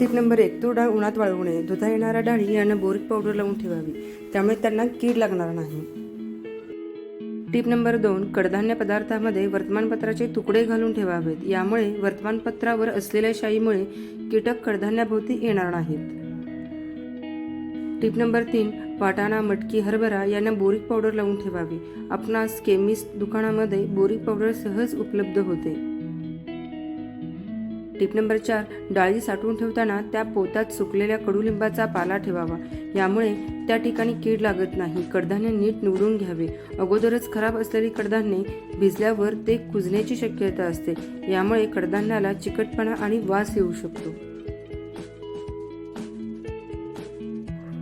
टीप number एक तूर डाळ उन्हात वाळवू नये. दुधा येणाऱ्या डाळी यांना बोरिक पावडर लावून ठेवावी. त्यामुळे त्यांना कीड लागणार नाही. टीप नंबर दोन कडधान्य पदार्थामध्ये वर्तमानपत्राचे तुकडे घालून ठेवावेत. यामुळे वर्तमानपत्रावर असलेल्या शाईमुळे कीटक कडधान्याभोवती येणार नाहीत. टीप नंबर तीन वाटाणा मटकी हरभरा यांना बोरिक पावडर लावून ठेवावी. आपणास केमिस्ट दुकानामध्ये बोरिक पावडर सहज उपलब्ध होते. टिप नंबर चार डाळी साठवून ठेवताना त्या पोतात सुकलेल्या कडुलिंबाचा पाला ठेवावा. यामुळे त्या ठिकाणी कीड लागत नाही. कडधान्य नीट निवडून घ्यावे. अगोदरच खराब असलेली कडधान्ये भिजल्यावर ते कुजण्याची शक्यता असते. यामुळे कडधान्याला चिकटपणा आणि वास येऊ शकतो.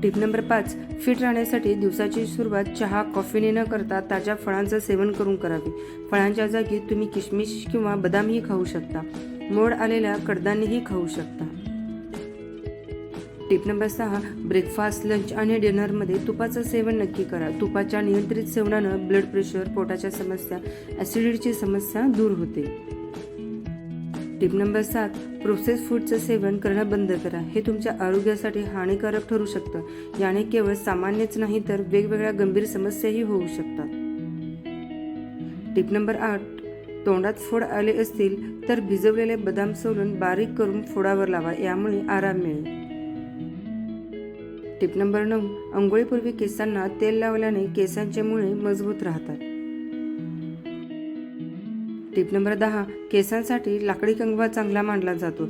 टिप नंबर पाच फिट राहण्यासाठी दिवसाची सुरुवात चहा कॉफीने न करता ताज्या फळांचं सेवन करून करावे. फळांच्या जागी तुम्ही किशमिश किंवा बदामही खाऊ शकता. मोड आलेल्या कडधान्यही खाऊ शकता. टिप नंबर सहा ब्रेकफास्ट लंच आणि डिनरमध्ये तुपाचं सेवन नक्की करा. तुपाच्या नियंत्रित सेवनानं ब्लड प्रेशर पोटाच्या समस्या ॲसिडिटीची समस्या दूर होते. टिप नंबर सात प्रोसेस फूडचं सेवन करणं बंद करा. हे तुमच्या आरोग्यासाठी हानिकारक ठरू शकतं. याने केवळ सामान्यच नाही तर वेगवेगळ्या गंभीर समस्याही होऊ शकतात. टिप नंबर आठ तोंडात फोड आले असतील तर भिजवलेले बदाम सोलून बारीक करून फोडावर लावा यामुळे आराम मिळेल. टिप नंबर नऊ अंघोळीपूर्वी केसांना तेल लावल्याने केसांचे मुळे मजबूत राहतात. टिप नंबर दहा केसांसाठी लाकडी कंगवा चांगला मानला जातो.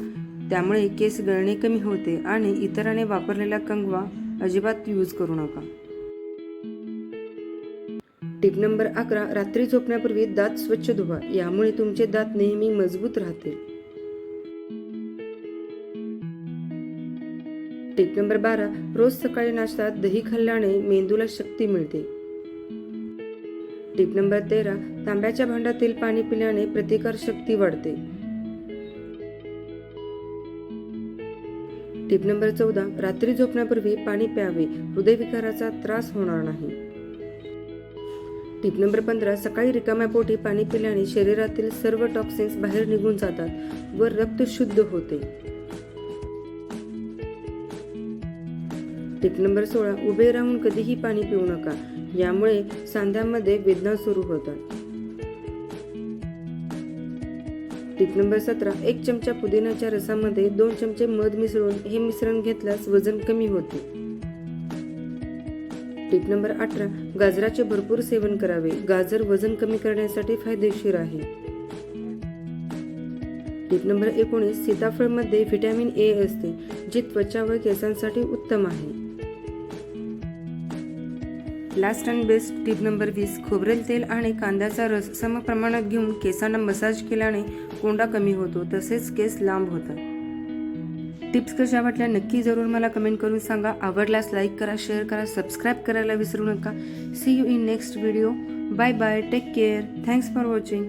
त्यामुळे केस गळणे कमी होते आणि इतराने वापरलेला कंगवा अजिबात यूज करू नका. टिप नंबर अकरा रात्री झोपण्यापूर्वी दात स्वच्छ धुवा. यामुळे तुमचे दात नेहमी मजबूत राहतील. टिप नंबर बारा रोज सकाळी नाश्ता दही खाल्ल्याने मेंदूला शक्ती मिळते. टिप नंबर तेरा तांब्याच्या भांड्यातील पाणी पिल्याने प्रतिकार शक्ती वाढते. टिप नंबर चौदा रात्री झोपण्यापूर्वी पाणी प्यावे. हृदयविकाराचा त्रास होणार नाही. टिप नंबर पंधरा सकाळी रिकाम्या पोटी पाणी पिल्याने शरीरातील सर्व टॉक्सिन्स बाहेर निघून जातात व रक्त शुद्ध होते. टिप नंबर सोळा उभे राहून कधीही पाणी पिऊ नका यामुळे सांध्यामध्ये वेदना सुरू होतात. टिप नंबर सतरा एक चमचा पुदिन्याच्या रसामध्ये दोन चमचे मध मिसळून हे मिश्रण घेतल्यास वजन कमी होते. टिप नंबर अठरा गाजराचे भरपूर सेवन करावे. गाजर वजन कमी करण्यासाठी फायदेशीर आहे. टिप नंबर एकोणीस सीताफळमध्ये व्हिटॅमिन ए असते जे त्वचा व केसांसाठी उत्तम आहे. Last and best tip number वीस खोबरेल तेल आणि कांद्याचा रस सम प्रमाणात घेऊन केसांना मसाज केल्याने कोंडा कमी होतो तसेच केस लांब होतात. टिप्स कशा वाटल्या नक्की जरूर मला कमेंट करून सांगा. आवडल्यास लाईक करा शेअर करा सबस्क्राईब करायला विसरू नका. See you in next video bye bye take care thanks for watching